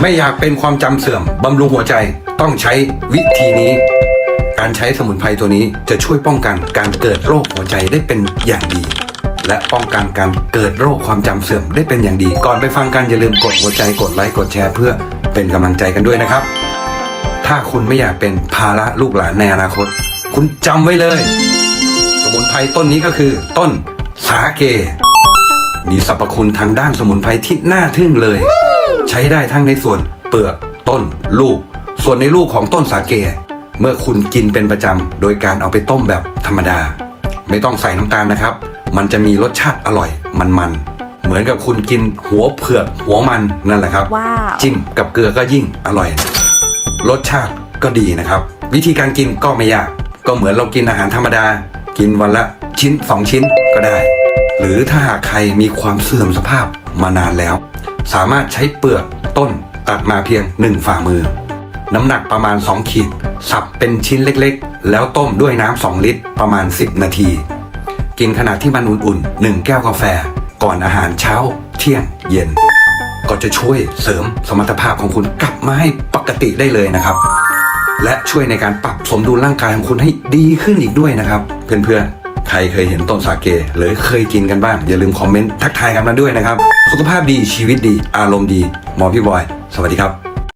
ไม่อยากเป็นความจำเสื่อมบำรุงหัวใจต้องใช้วิธีนี้ การใช้สมุนไพรตัวนี้จะช่วยป้องกันการเกิดโรคหัวใจได้เป็นอย่างดี และป้องกันการเกิดโรคความจำเสื่อมได้เป็นอย่างดี ก่อนไปฟังกันอย่าลืมกดหัวใจกดไลค์กดแชร์เพื่อเป็นกำลังใจกันด้วยนะครับ ถ้าคุณไม่อยากเป็นภาระลูกหลานในอนาคต คุณจำไว้เลย สมุนไพรต้นนี้ก็คือ ต้นสาเก มีสรรพคุณทางด้านสมุนไพรที่น่าทึ่งเลย ช้ได้ทั้งในส่วนเปลือกต้นลูก ส่วนในลูกของต้นสาเก เมื่อคุณกินเป็นประจำโดยการเอาไปต้มแบบธรรมดา ไม่ต้องใส่น้ำตาลนะครับ มันจะมีรสชาติอร่อยมันๆ เหมือนกับคุณกินหัวเผือกหัวมันนั่นแหละครับว้าวจิ้มกับเกลือก็ยิ่งอร่อย รสชาติก็ดีนะครับ วิธีการกินก็ไม่ยาก ก็เหมือนเรากินอาหารธรรมดา กินวันละชิ้นสองชิ้นก็ได้ หรือถ้าหากใครมีความเสื่อมสภาพมานานแล้ว สามารถใช้เปลือกต้นตัดมาเพียงหนึ่งฝ่ามือ น้ำหนักประมาณ 2 ขีด สับเป็นชิ้นเล็กๆ แล้วต้มด้วยน้ำ 2 ลิตรประมาณ 10 นาที กินขณะที่มันอุ่นๆ 1 แก้วกาแฟ ก่อนอาหารเช้า เที่ยงเย็น ก็จะช่วยเสริมสมรรถภาพของคุณกลับมาให้ปกติได้เลยนะครับ และช่วยในการปรับสมดุลร่างกายของคุณให้ดีขึ้นอีกด้วยนะครับ เพื่อนๆ ใครเคยเห็นต้นสาเก หรือเคยกินกันบ้าง อย่าลืมคอมเมนต์ทักทายกันมาด้วยนะครับ สุขภาพดีชีวิตดีอารมณ์ดีหมอพี่บอย สวัสดีครับ